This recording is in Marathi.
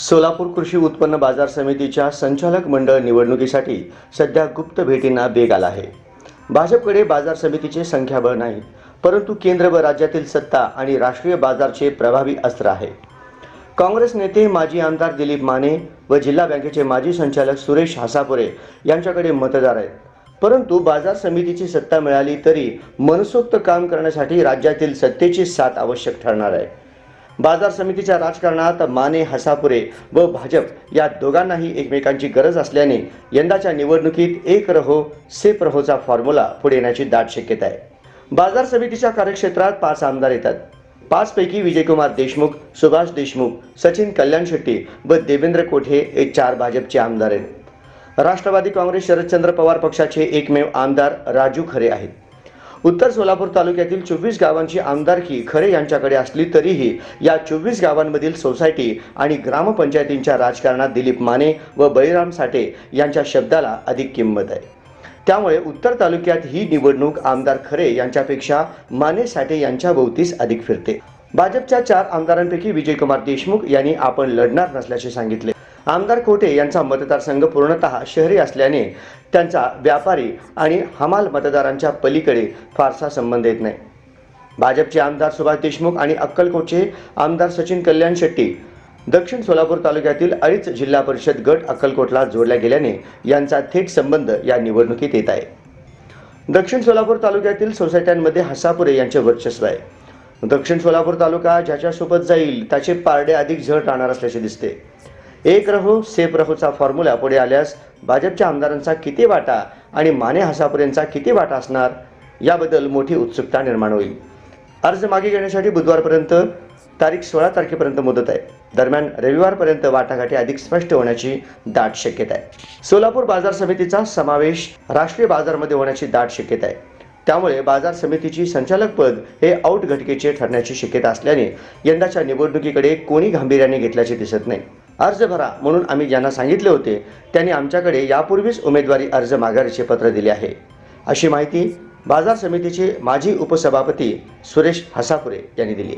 सोलापूर कृषी उत्पन्न बाजार समितीच्या संचालक मंडळ निवडणुकीसाठी सध्या गुप्त भेटींना वेग आला आहे. भाजपकडे बाजार समितीचे संख्याबळ नाही परंतु केंद्र व राज्यातील सत्ता आणि राष्ट्रीय बाजारचे प्रभावी अस्त्र आहे. काँग्रेस नेते माजी आमदार दिलीप माने व जिल्हा बँकेचे माजी संचालक सुरेश हासापुरे यांच्याकडे मतदार आहेत. परंतु बाजार समितीची सत्ता मिळाली तरी मनसोक्त काम करण्यासाठी राज्यातील सत्तेची साथ आवश्यक ठरणार आहे. बाजार समितीच्या राजकारणात माने हसापुरे व भाजप या दोघांनाही एकमेकांची गरज असल्याने यंदाच्या निवडणुकीत एक रहो सेफ रहोचा फॉर्म्युला पुढे येण्याची दाट शक्यता आहे. बाजार समितीच्या कार्यक्षेत्रात पाच आमदार येतात. पाचपैकी विजयकुमार देशमुख सुभाष देशमुख सचिन कल्याण शेट्टी व देवेंद्र कोठे हे चार भाजपचे आमदार आहेत. राष्ट्रवादी काँग्रेस शरदचंद्र पवार पक्षाचे एकमेव आमदार राजू खरे आहेत. उत्तर सोलापूर तालुक्यातील चोवीस गावांची आमदारकी खरे यांच्याकडे असली तरीही या चोवीस गावांमधील सोसायटी आणि ग्रामपंचायतींच्या राजकारणात दिलीप माने व बळीराम साठे यांच्या शब्दाला अधिक किंमत आहे. त्यामुळे उत्तर तालुक्यात ही निवडणूक आमदार खरे यांच्यापेक्षा माने साठे यांच्या भोवतीस अधिक फिरते. भाजपच्या चार आमदारांपैकी विजयकुमार देशमुख यांनी आपण लढणार नसल्याचे सांगितले. आमदार कोटे यांचा मतदारसंघ पूर्णतः शहरी असल्याने त्यांचा व्यापारी आणि हमाल मतदारांच्या पलीकडे फारसा संबंध येत नाही. भाजपचे आमदार सुभाष देशमुख आणि अक्कलकोटचे आमदार सचिन कल्याण शेट्टी दक्षिण सोलापूर तालुक्यातील अडीच जिल्हा परिषद गट अक्कलकोटला जोडल्या गेल्याने यांचा थेट संबंध या निवडणुकीत येत आहे. दक्षिण सोलापूर तालुक्यातील सोसायट्यांमध्ये हसापुरे यांचे वर्चस्व आहे. दक्षिण सोलापूर तालुका ज्याच्यासोबत जाईल त्याचे पारडे अधिक झळ राहणार असल्याचे दिसते. एक रहो सेफ रहोचा फॉर्म्युला पुढे आल्यास भाजपच्या आमदारांचा किती वाटा आणि माने हसापुरेंचा किती वाटा असणार? याबद्दल मोठी उत्सुकता निर्माण होईल. अर्ज मागे घेण्यासाठी बुधवारपर्यंत तारीख सोळा तारखेपर्यंत मुदत आहे. दरम्यान रविवारपर्यंत वाटाघाटी अधिक स्पष्ट होण्याची दाट शक्यता आहे. सोलापूर बाजार समितीचा समावेश राष्ट्रीय बाजारमध्ये होण्याची दाट शक्यता आहे. त्यामुळे बाजार समितीची संचालक पद हे आउट घटकेचे ठरण्याची शक्यता असल्याने यंदाच्या निवडणुकीकडे कोणी गांभीर्याने घेतल्याचे दिसत नाही. अर्ज भरा म्हणून आम्ही ज्यांना सांगितले होते त्यांनी आमच्याकडे यापूर्वीच उमेदवारी अर्ज माघारीचे पत्र दिले आहे. अशी माहिती बाजार समितीचे माजी उपसभापती सुरेश हसापुरे यांनी दिली